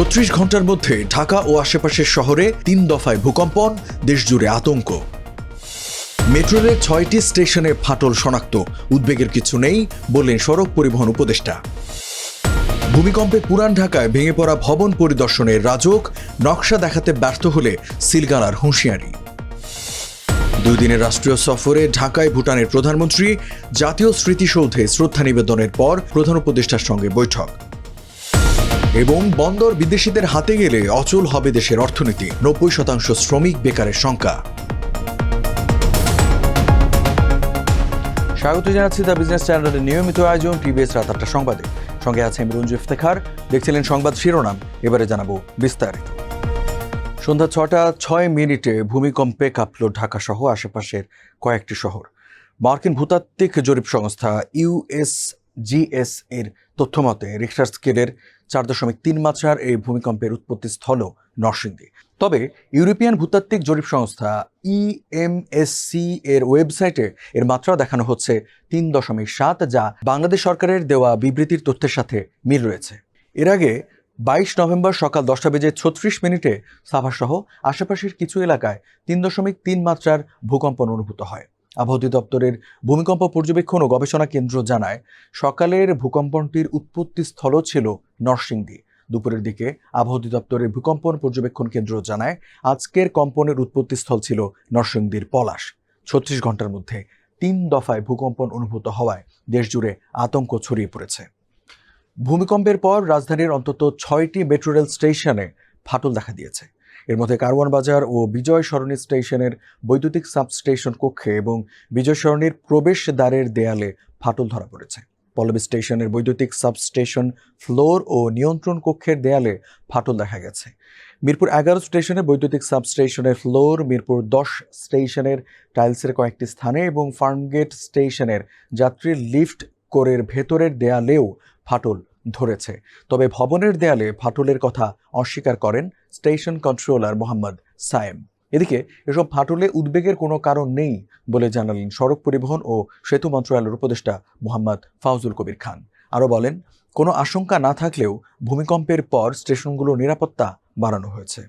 ছত্রিশ ঘণ্টার মধ্যে ঢাকা ও আশেপাশের শহরে তিন দফায় ভূকম্পন, দেশজুড়ে আতঙ্ক। মেট্রো রেলের ছয়টি স্টেশনে ফাটল শনাক্ত। উদ্বেগের কিছু নেই বললেন সড়ক পরিবহন উপদেষ্টা। ভূমিকম্পে পুরান ঢাকায় ভেঙে পড়া ভবন পরিদর্শনের রাজক নকশা দেখাতে ব্যর্থ হলে সিলগালার হুঁশিয়ারি। দুই দিনের রাষ্ট্রীয় সফরে ঢাকায় ভুটানের প্রধানমন্ত্রী জাতীয় স্মৃতিসৌধে শ্রদ্ধা নিবেদনের পর প্রধান উপদেষ্টার সঙ্গে বৈঠক। এবং বন্দর বিদেশিদের হাতে গেলে অচল হবে দেশের অর্থনীতি। নব্বই শতাংশ শ্রমিক বেকারের সংখ্যা। স্বাগত জানাচ্ছি দ্য বিজনেস চ্যানেলের নিয়মিত আয়োজন টিভিএস রাত আটটা সংবাদে। সঙ্গে আছে আমি রঞ্জু ইফতেখার। দেখছিলেন সংবাদ শিরোনাম, এবারে জানাব বিস্তারিত। সন্ধ্যা ছটা, ছয় মিনিটে ভূমিকম্পে কাঁপল ঢাকা সহ আশেপাশের কয়েকটি শহর। মার্কিন ভূতাত্ত্বিক জরিপ সংস্থা ইউএসজিএস এর তথ্যমতে রিক্টার স্কেলের চার দশমিক তিন মাত্রার এই ভূমিকম্পের উৎপত্তি স্থল নরসিংদী। তবে ইউরোপিয়ান ভূতাত্ত্বিক জরিপ সংস্থা ইএমএসসি এর ওয়েবসাইটে এর মাত্রা দেখানো হচ্ছে তিন দশমিক সাত, যা বাংলাদেশ সরকারের দেওয়া বিবৃতির তথ্যের সাথে মিল রয়েছে। এর আগে বাইশ নভেম্বর সকাল দশটা বেজে ছত্রিশ মিনিটে সাভাসহ আশেপাশের কিছু এলাকায় তিন দশমিক তিন মাত্রার ভূকম্পন অনুভূত হয়। আবহাওয়া অধিদপ্তরের ভূমিকম্প পর্যবেক্ষণ ও গবেষণা কেন্দ্র জানায়, সকালের ভূকম্পনটির উৎপত্তি স্থল ছিল নরসিংদী। দুপুরের দিকে আবহাওয়া অধিদপ্তরের ভূকম্পন পর্যবেক্ষণ কেন্দ্র জানায়, আজকের কম্পনের উৎপত্তিস্থল ছিল নরসিংদীর পলাশ। ছত্রিশ ঘণ্টার মধ্যে তিন দফায় ভূকম্পন অনুভূত হওয়ায় দেশজুড়ে আতঙ্ক ছড়িয়ে পড়েছে। ভূমিকম্পের পর রাজধানীর অন্তত ছয়টি মেট্রো রেল স্টেশনে ফাটল দেখা দিয়েছে। এর মধ্যে কারওয়ান বাজার ও বিজয় সরণি স্টেশনের বৈদ্যুতিক সাবস্টেশন কক্ষে এবং বিজয় সরণির প্রবেশ দ্বারের দেয়ালে ফাটল ধরা পড়েছে। পল্লবী স্টেশনের বৈদ্যুতিক সাবস্টেশন ফ্লোর ও নিয়ন্ত্রণ কক্ষের দেয়ালে ফাটল দেখা গেছে। মিরপুর এগারো স্টেশনে বৈদ্যুতিক সাবস্টেশনের ফ্লোর, মিরপুর দশ স্টেশনের টাইলসের কয়েকটি স্থানে এবং ফার্মগেট স্টেশনের যাত্রী লিফট কোরের ভেতরের দেয়ালেও ফাটল ধরেছে। তবে ভবনের দেয়ালে ফাটলের কথা অস্বীকার করেন স্টেশন কন্ট্রোলার মোহাম্মদ সায়েম। এদিকে, এসব ফাটলে উদ্বেগের কোনো কারণ নেই বলে জানালেন সড়ক পরিবহন ও সেতু মন্ত্রণালয়ের উপদেষ্টা মোহাম্মদ ফাউজুল কবির খান। আরও বলেন, কোনো আশঙ্কা না থাকলেও ভূমিকম্পের পর স্টেশনগুলোর নিরাপত্তা বাড়ানো হয়েছে।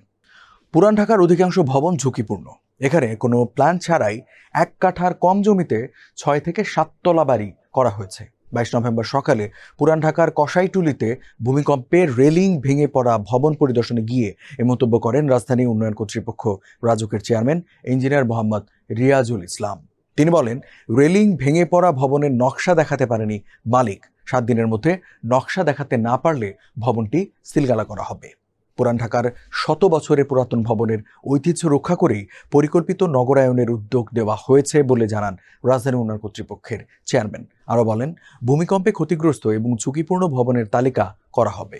পুরান ঢাকার অধিকাংশ ভবন ঝুঁকিপূর্ণ। এখানে কোনো প্ল্যান ছাড়াই এক কাঠার কম জমিতে ছয় থেকে সাততলা বাড়ি করা হয়েছে। বাইশ নভেম্বর সকালে পুরান ঢাকার কসাইটুলিতে ভূমিকম্পের রেলিং ভেঙে পড়া ভবন পরিদর্শনে গিয়ে এ মন্তব্য করেন রাজধানী উন্নয়ন কর্তৃপক্ষ রাজুকের চেয়ারম্যান ইঞ্জিনিয়ার মোহাম্মদ রিয়াজুল ইসলাম। তিনি বলেন, রেলিং ভেঙে পড়া ভবনের নকশা দেখাতে পারেনি মালিক। সাত দিনের মধ্যে নকশা দেখাতে না পারলে ভবনটি সিলগালা করা হবে। পুরান ঢাকার শত বছরের পুরাতন ভবনের ঐতিহ্য রক্ষা করেই পরিকল্পিত নগরায়নের উদ্যোগ দেওয়া হয়েছে বলে জানান রাজধানী উন্নয়ন কর্তৃপক্ষের চেয়ারম্যান। আরও বলেন, ভূমিকম্পে ক্ষতিগ্রস্ত এবং ঝুঁকিপূর্ণ ভবনের তালিকা করা হবে।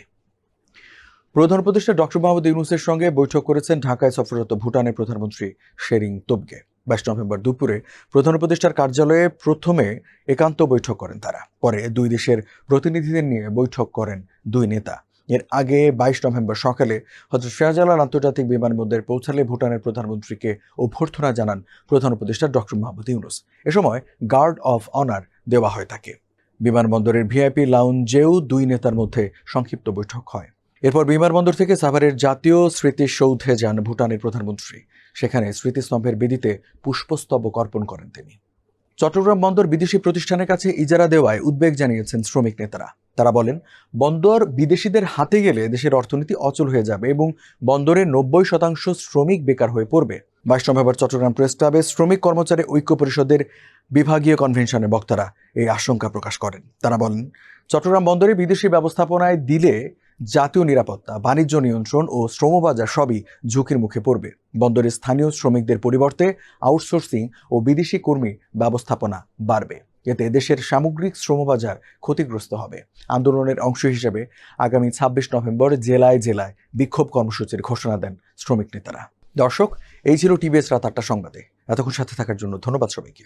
প্রধান উপদেষ্টা ডক্টর মোহাম্মদ ইউনুসের সঙ্গে বৈঠক করেছেন ঢাকায় সফররত ভুটানের প্রধানমন্ত্রী শেরিং তোবগে। বাইশ নভেম্বর দুপুরে প্রধান উপদেষ্টার কার্যালয়ে প্রথমে একান্ত বৈঠক করেন তারা। পরে দুই দেশের প্রতিনিধিদের নিয়ে বৈঠক করেন দুই নেতা। এর আগে বাইশ নভেম্বর সকালে হজরত শাহজালাল আন্তর্জাতিক বিমানবন্দরে পৌঁছালে ভুটানের প্রধানমন্ত্রীকে অভ্যর্থনা জানান প্রধান উপদেষ্টা ডক্টর মোহাম্মদ ইউনুস। এ সময় গার্ড অফ অনার দেওয়া হয় তাকে। বিমানবন্দরের ভিআইপি লাউঞ্জেও দুই নেতার মধ্যে সংক্ষিপ্ত বৈঠক হয়। এরপর বিমানবন্দর থেকে সাভারের জাতীয় স্মৃতিসৌধে যান ভুটানের প্রধানমন্ত্রী। সেখানে স্মৃতিস্তম্ভের বেদিতে পুষ্পস্তবক অর্পণ করেন তিনি। চট্টগ্রাম বন্দর বিদেশি প্রতিষ্ঠানের কাছে ইজারা দেওয়ায় উদ্বেগ জানিয়েছেন শ্রমিক নেতারা। তারা বলেন, বন্দর বিদেশিদের হাতে গেলে দেশের অর্থনীতি অচল হয়ে যাবে এবং বন্দরের নব্বই শতাংশ শ্রমিক বেকার হয়ে পড়বে। বাইশ নভেম্বর চট্টগ্রাম প্রেস ক্লাবে শ্রমিক কর্মচারী ঐক্য পরিষদের বিভাগীয় কনভেনশনে বক্তারা এই আশঙ্কা প্রকাশ করেন। তারা বলেন, চট্টগ্রাম বন্দরে বিদেশি ব্যবস্থাপনায় দিলে জাতীয় নিরাপত্তা, বাণিজ্য নিয়ন্ত্রণ ও শ্রমবাজার সবই ঝুঁকির মুখে পড়বে। বন্দরের স্থানীয় শ্রমিকদের পরিবর্তে আউটসোর্সিং ও বিদেশি কর্মী ব্যবস্থাপনা বাড়বে। এতে দেশের সামগ্রিক শ্রমবাজার ক্ষতিগ্রস্ত হবে। আন্দোলনের অংশ হিসেবে আগামী ছাব্বিশ নভেম্বর জেলায় জেলায় বিক্ষোভ কর্মসূচির ঘোষণা দেন শ্রমিক নেতারা। দর্শক, এই ছিল টিভিএস রাত আটটা সংবাদে। এতক্ষণ সাথে থাকার জন্য ধন্যবাদ সবাইকে।